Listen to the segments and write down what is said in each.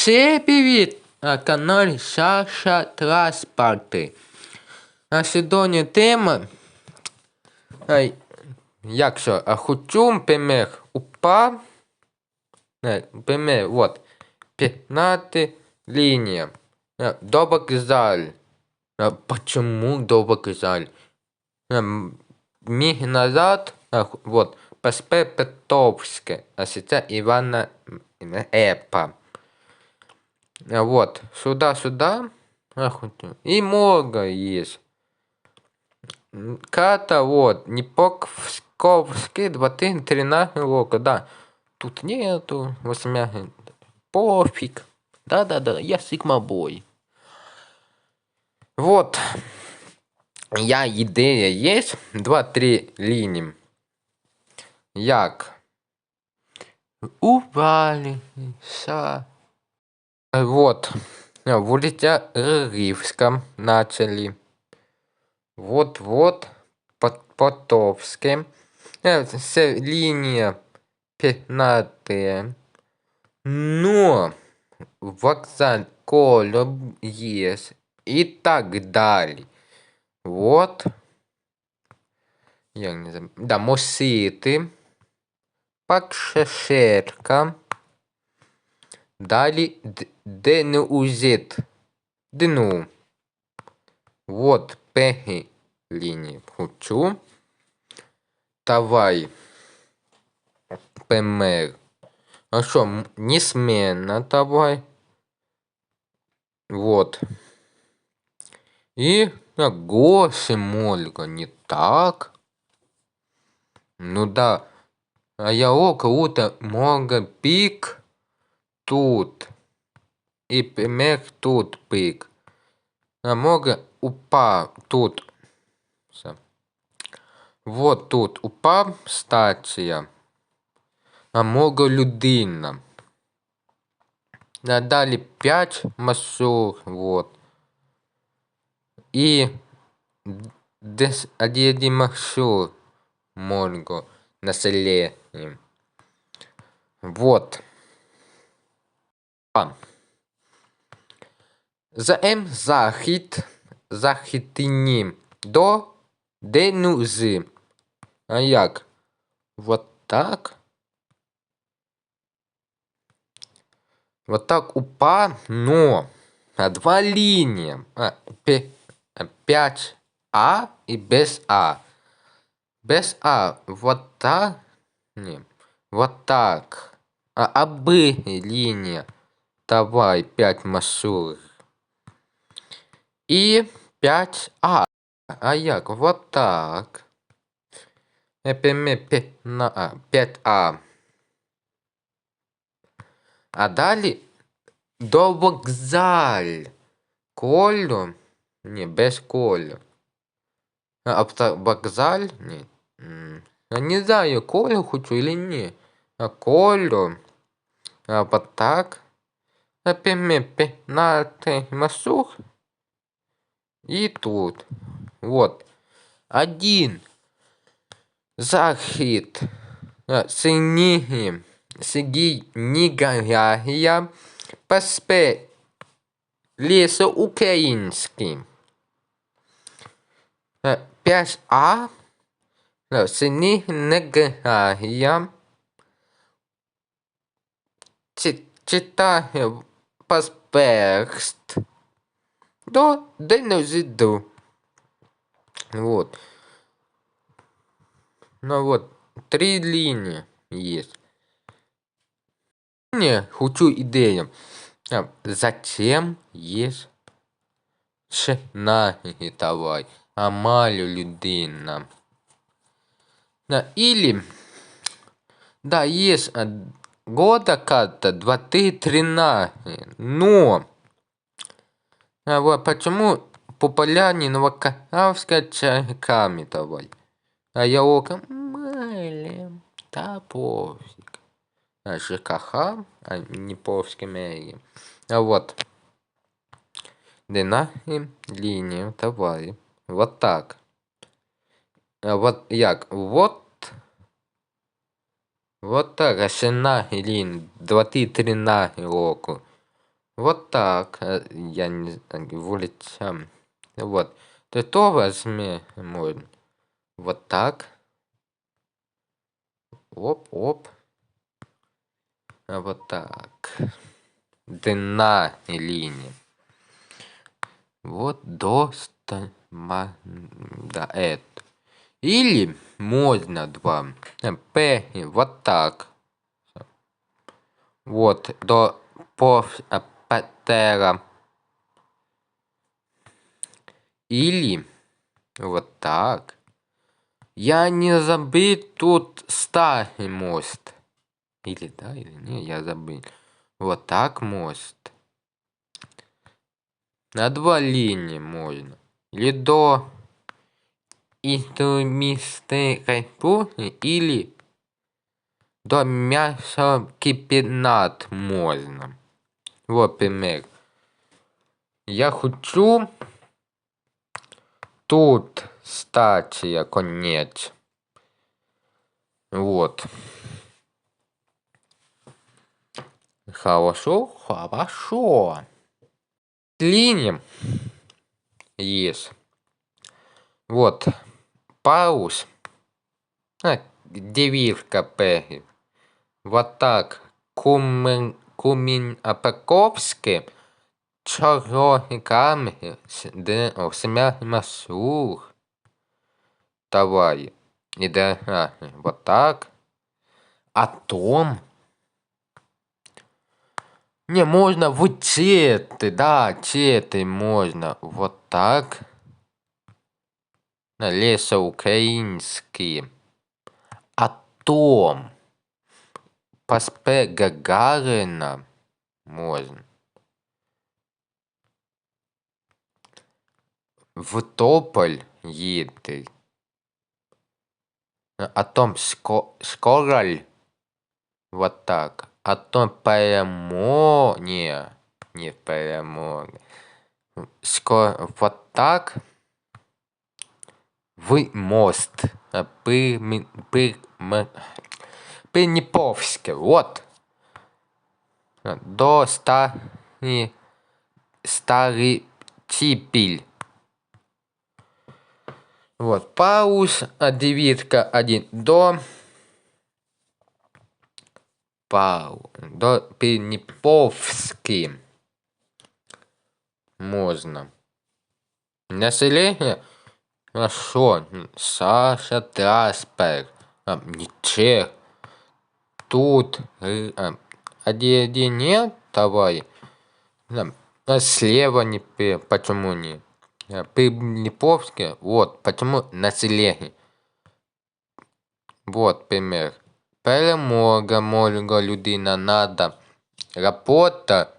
Всем привет! На каналі Саша Транспорти. А сьогодні тема. Ай, як що? А хочу пример упав. Не, пример, вот. 15 линия. А, До вокзаль. А, почему до вокзаль? А, Миг назад, а, вот, Паспе Петровське, а сейчас Ивана м, Эпа. А Вот, сюда-сюда. И много есть. М, Карта вот, Непоковский, 2013 рока, да. Тут нету, восьмя, пофиг. Да-да-да, я Сигма-бой. Вот. Я идея есть. Два-три линии. Як? Увалися. Вот. А, Вулиця Рівська начали. Вот-вот. Пот- Потовське. Э, Це лінія 15. Но вокзал коло есть. И так далее. Вот. Я не забыл. Да, Мосити. Пакшешерка. Далі Д- Денузит. Дну. Вот пеги лінії. Хочу. Давай. ПМР. А що, м- несменно давай. Вот. И а, Госи Мольга не так. Ну да. А я око ута мога пик тут. Пик. А мога упа тут. Вот тут упа стація. А мога людина. А далі 5 масур. Вот. И десь один маршрут Монго населением. Вот. А. За М захід, західні до денузи. А як? Вот так. Вот так упа, но а два линии. А, пе- а, 5А и без А. Без А. Вот так. Не. Вот так. А, а Б линия. Давай 5 масур. И 5А. А як? Вот так. ЕПМ 5А. А далі до вокзаль. Колю. Ні, без колю. А авто вокзаль? Ні. М, Я не знаю, колю хочу или не. А колю. А вот так. А пиме 15 масух. И тут. Вот. Один. Захід. А, Синіги. Сигі Нігарагія. Паспе. Лісо український. Е, 5А. Е, Синіги Нігарагія. Чи- Паспект. До денозиду. Вот. Ну вот, три линии есть. Не, хочу идею. А, Зачем есть шнаги давай? Амалю людина. Да, или, да, есть а, года карта 2013, но, а вот почему популярнее Новокахавская чайками давай? А я око милі, та пофіг. А ЖКХ, а не повські мерії. А вот. Динаги лінію, давай. Вот так. А вот як? Вот. Вот так. А ще наги лінії. 23 року. Вот так. Э, я не знаю, улица. Вот. Ты то возьми, можно. Вот так. Оп, оп. А вот так. Длина линии. Вот до да, это. Или можно два. П вот так. Вот до по патера. Или вот так. Я не забыл тут старый мост. Или да, или не, я забыл. Вот так мост. На два линии можно. Или до инструментной или до мясокипинат можно. Вот пример. Я хочу тут статья конец. Вот. Хорошо, хорошо. Линим есть. Вот. Пауз. А, девивка П. Вот так. Кумен, кумин Апаковский. Чорогами семя масух. Давай. И да, а, вот так. Атом. Не, можно в цветы, да, цветы можно. Вот так. Лесоукраинский. Атом. Паспе Гагарина можно. В Тополь едет. Атом ско Скороль. Вот так. Атом прямо... Не, не прямо. Скоро вот так. Вы мост. Пы, пы, Пениповский. Вот. До ста... Старый Типиль. Вот, пауз, а девятка один до. Пау, до Пениповский. Можно. Население Хорошо, Саша Траспер. А, ничего. Тут а, один, один нет, давай. А слева не почему не? Прилиповске, вот, почему население. Вот пример. Перемога много людей надо. Работа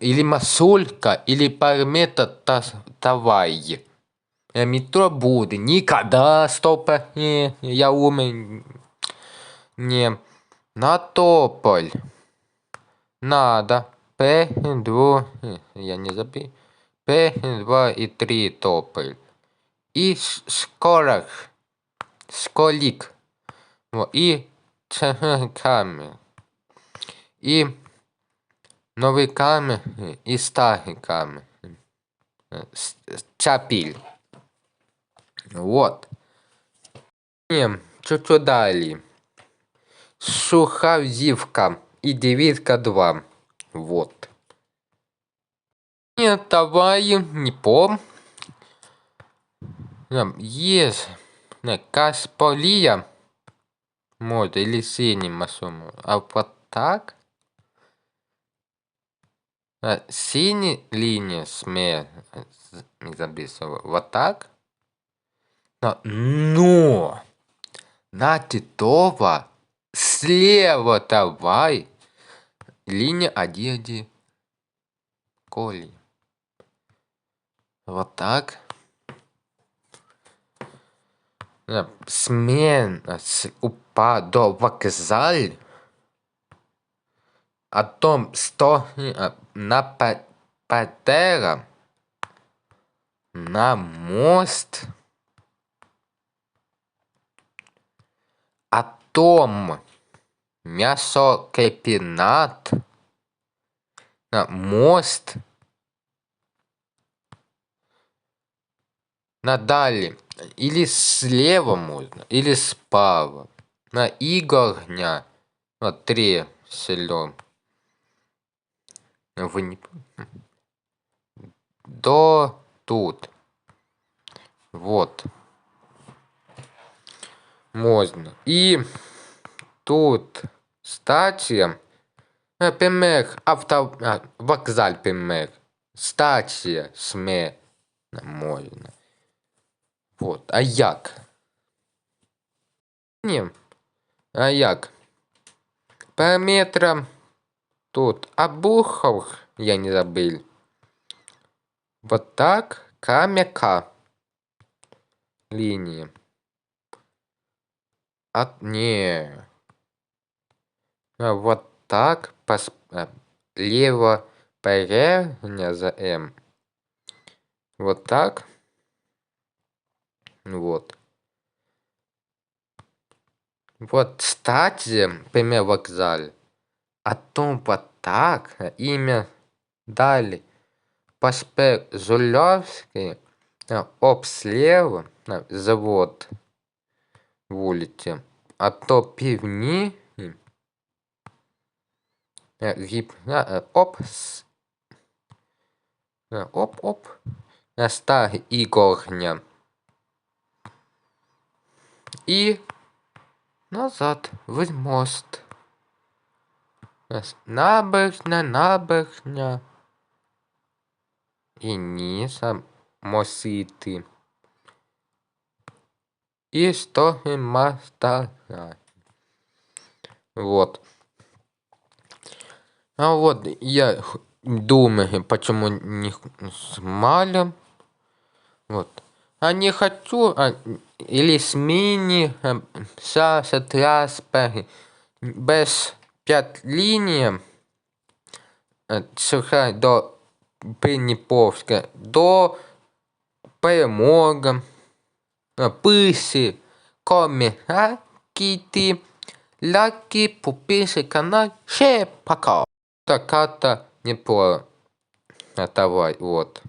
или масулька, или пармета тавай. Метро будет. Никогда, стоп, не, я умер. Не. На тополь. Надо. П, 2, я не забыл. П, 2 и 3 тополь. И скорок. Сколик. И камень. И новый камень и старый камень. Чапиль. Вот. Чуть-чуть далее. Сухозивка и девятка 2. Вот. Нет, давай, не пом. Есть. Касполия. Может, или синий масому. А вот так? А, синяя линия не записываю. Вот так? Но на Титова слева давай линия одежды Коли. Вот так. Смена упа до вокзаль. О том, что на патера на мост. Атом. Мясокомбинат. на мост. Надалі. Или слева можно, или справа. На Игорня. Вот три селен. Вы не... До тут. Вот. Можно. И тут статья. Например, авто... А, вокзаль, например. Статья СМЕ. Можно. Вот. А як? Ні. А як? Параметра тут обухов я не забыл. Вот так. Камяка. Линии. От не. А вот так. Пос... а, Лево передня за М. Вот так. Вот. Вот, кстати, пример вокзаль. А то вот так имя дали. Паспер Жульовский об слева завод вулиці. А то півні гіп оп оп оп стар Ігорня. І назад в мост. Набережна, набережня. І ніса мосити. И стоги моста. Вот. А вот я думаю, почему не смалю. Вот. А не хочу, а, или с мини, Саша Траспер, без п'ять ліній, Сухай до Придніповська, до перемоги, а, кіти, лаки, попиши канал, ще пока. Така-то не по. А давай, вот.